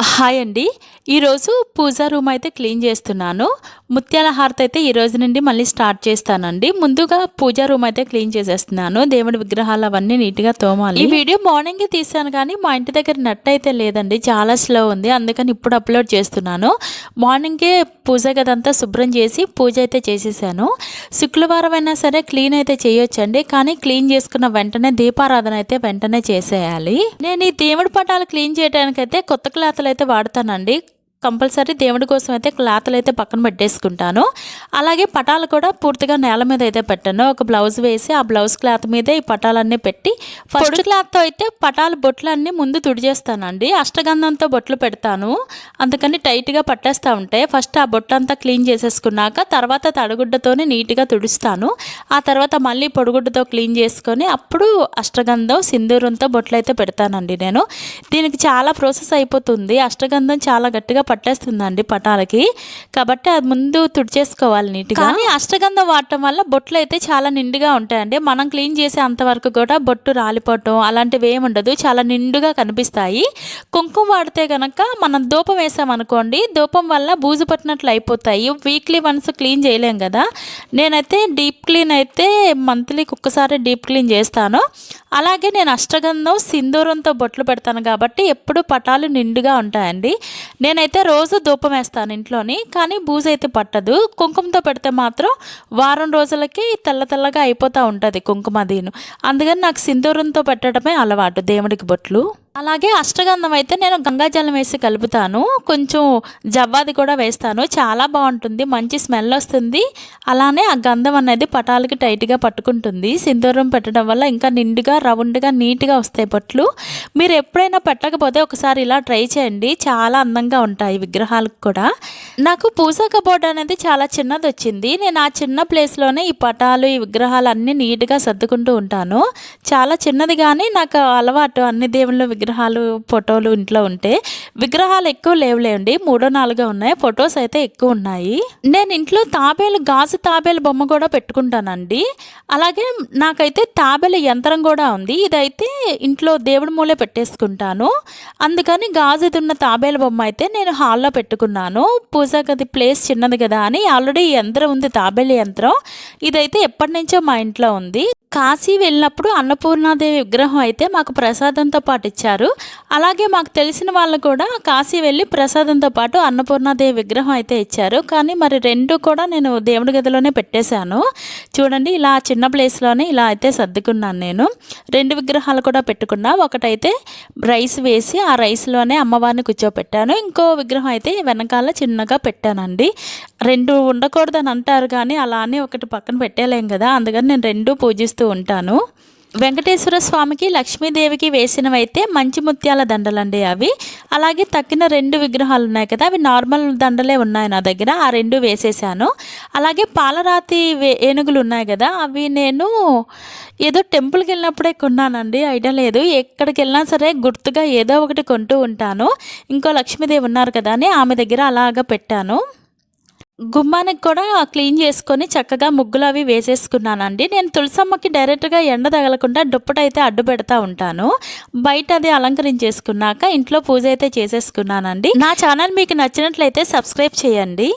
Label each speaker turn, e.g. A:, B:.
A: Hi అండి. ఈరోజు పూజా room అయితే క్లీన్ చేస్తున్నాను. ముత్యాల హారతి అయితే ఈ రోజు నుండి మళ్ళీ స్టార్ట్ చేస్తానండి. ముందుగా పూజా రూమ్ అయితే క్లీన్ చేసేస్తున్నాను. దేవుడి విగ్రహాలు అవన్నీ నీట్గా తోమాలి. ఈ వీడియో మార్నింగే తీసాను కానీ మా ఇంటి దగ్గర నెట్ అయితే లేదండి. చాలా స్లో ఉంది. అందుకని ఇప్పుడు అప్లోడ్ చేస్తున్నాను. మార్నింగే పూజ గదంతా శుభ్రం చేసి పూజ అయితే చేసేసాను. శుక్రవారం అయినా సరే క్లీన్ అయితే చేయొచ్చండి. కానీ క్లీన్ చేసుకున్న వెంటనే దీపారాధన అయితే వెంటనే చేసేయాలి. నేను ఈ దేవుడి పటాలు క్లీన్ చేయడానికైతే కొత్త క్లాత్లు అయితే వాడతానండి. కంపల్సరీ దేవుడి కోసం అయితే క్లాత్లు అయితే పక్కన పెట్టేసుకుంటాను. అలాగే పటాలు కూడా పూర్తిగా నేల మీద అయితే పెట్టాను. ఒక బ్లౌజ్ వేసి ఆ బ్లౌజ్ క్లాత్ మీదే ఈ పటాలన్నీ పెట్టి ఫస్ట్ క్లాత్తో అయితే పటాలు బొట్లన్నీ ముందు తుడిచేస్తానండి. అష్టగంధంతో బొట్లు పెడతాను. అందుకని టైట్గా పట్టేస్తూ ఉంటాయి ఫస్ట్ ఆ బొట్టంతా క్లీన్ చేసేసుకున్నాక తర్వాత తడగుడ్డతోనే నీట్గా తుడుస్తాను. ఆ తర్వాత మళ్ళీ పొడిగుడ్డతో క్లీన్ చేసుకొని అప్పుడు అష్టగంధం సింధూరంతో బొట్లు అయితే పెడతానండి నేను. దీనికి చాలా ప్రాసెస్ అయిపోతుంది. అష్టగంధం చాలా గట్టిగా పట్టేస్తుందండి పటాలకి. కాబట్టి అది ముందు తుడిచేసుకోవాలి నీట్గా. కానీ అష్టగంధం వాడటం వల్ల బొట్లు అయితే చాలా నిండుగా ఉంటాయండి. మనం క్లీన్ చేసే అంతవరకు కూడా బొట్టు రాలిపోవటం అలాంటివి ఏమి ఉండదు. చాలా నిండుగా కనిపిస్తాయి. కుంకుమ వాడితే కనుక మనం దూపం వేసామనుకోండి దూపం వల్ల బూజు పట్టినట్లు అయిపోతాయి. వీక్లీ వన్స్ క్లీన్ చేయలేం కదా. నేనైతే డీప్ క్లీన్ అయితే మంత్లీకి ఒక్కసారి డీప్ క్లీన్ చేస్తాను. అలాగే నేను అష్టగంధం సింధూరంతో బొట్లు పెడతాను కాబట్టి ఎప్పుడు పటాలు నిండుగా ఉంటాయండి. నేనైతే రోజు ధూపం వేస్తాను ఇంట్లోని కానీ బూజు అయితే పట్టదు. కుంకుమతో పెడితే మాత్రం వారం రోజులకి తెల్ల తెల్లగా అయిపోతూ ఉంటుంది కుంకుమ దీను. అందుకని నాకు సింధూరంతో పెట్టడమే అలవాటు దేవుడికి బొట్లు. అలాగే అష్టగంధం అయితే నేను గంగాజలం వేసి కలుపుతాను. కొంచెం జవ్వాది కూడా వేస్తాను. చాలా బాగుంటుంది. మంచి స్మెల్ వస్తుంది. అలానే ఆ గంధం అనేది పటాలకి టైట్గా పట్టుకుంటుంది. సింధూరం పెట్టడం వల్ల ఇంకా నిండుగా రౌండ్గా నీట్గా వస్తాయి బొట్లు మీరు ఎప్పుడైనా పెట్టకపోతే ఒకసారి ఇలా ట్రై చేయండి. చాలా అందంగా ఉంటాయి విగ్రహాలకు కూడా. నాకు పూజా కబోర్డ్ అనేది చాలా చిన్నది వచ్చింది నేను ఆ చిన్న ప్లేస్లోనే ఈ పటాలు ఈ విగ్రహాలు అన్నీ నీట్గా సర్దుకుంటూ ఉంటాను. చాలా చిన్నది కానీ నాకు అలవాటు అన్ని దేవుళ్ళ విగ్రహాలు ఫోటోలు ఇంట్లో ఉంటే. విగ్రహాలు ఎక్కువ లేవులేండి. మూడో నాలుగో ఉన్నాయి. ఫొటోస్ అయితే ఎక్కువ ఉన్నాయి. నేను ఇంట్లో తాబేలు గాజు తాబేలు బొమ్మ కూడా పెట్టుకుంటానండి. అలాగే నాకైతే తాబేలు యంత్రం కూడా ఉంది. ఇదైతే ఇంట్లో దేవుడి మూలే పెట్టేసుకుంటాను. అందుకని గాజుది ఉన్న తాబేలు బొమ్మ అయితే నేను హాల్లో పెట్టుకున్నాను. పూ అది ప్లేస్ చిన్నది కదా అని ఆల్రెడీ యంత్రం ఉంది తాబేలు యంత్రం. ఇదైతే ఎప్పటి నుంచో మా ఇంట్లో ఉంది. కాశీ వెళ్ళినప్పుడు అన్నపూర్ణాదేవి విగ్రహం అయితే మాకు ప్రసాదంతో పాటు ఇచ్చారు. అలాగే మాకు తెలిసిన వాళ్ళు కూడా కాశీ వెళ్ళి ప్రసాదంతో పాటు అన్నపూర్ణాదేవి విగ్రహం అయితే ఇచ్చారు. కానీ మరి రెండు కూడా నేను దేవుడి గదిలోనే పెట్టేశాను. చూడండి ఇలా చిన్న ప్లేస్లోనే ఇలా అయితే సర్దుకున్నాను నేను. రెండు విగ్రహాలు కూడా పెట్టుకున్నా. ఒకటైతే రైస్ వేసి ఆ రైస్లోనే అమ్మవారిని కూర్చోపెట్టాను. ఇంకో విగ్రహం అయితే వెనకాల చిన్నగా పెట్టానండి. రెండు ఉండకూడదని అంటారు కానీ అలా అని ఒకటి పక్కన పెట్టలేం కదా అందుకని నేను రెండు పూజిస్తూ ఉంటాను. వెంకటేశ్వర స్వామికి లక్ష్మీదేవికి వేసినవైతే మంచి ముత్యాల దండలండి అవి. అలాగే తక్కిన రెండు విగ్రహాలు ఉన్నాయి కదా అవి నార్మల్ దండలే ఉన్నాయి నా దగ్గర ఆ రెండు వేసేసాను. అలాగే పాలరాతి వే- ఏనుగులు ఉన్నాయి కదా అవి నేను ఏదో టెంపుల్కి వెళ్ళినప్పుడే కొన్నానండి ఐడియా లేదు. ఎక్కడికి వెళ్ళినా సరే గుర్తుగా ఏదో ఒకటి కొంటూ ఉంటాను. ఇంకో లక్ష్మీదేవి ఉన్నారు కదా అని ఆమె దగ్గర అలాగా పెట్టాను. గుమ్మానికి కూడా క్లీన్ చేసుకొని చక్కగా ముగ్గులు అవి వేసేసుకున్నానండి. నేను తులసమ్మకి డైరెక్ట్గా ఎండ తగలకుండా దుప్పటైతే అడ్డు పెడతా ఉంటాను. బయట అది అలంకరించేసుకున్నాక ఇంట్లో పూజ అయితే చేసేసుకున్నానండి. నా ఛానల్ మీకు నచ్చినట్లయితే సబ్స్క్రైబ్ చేయండి.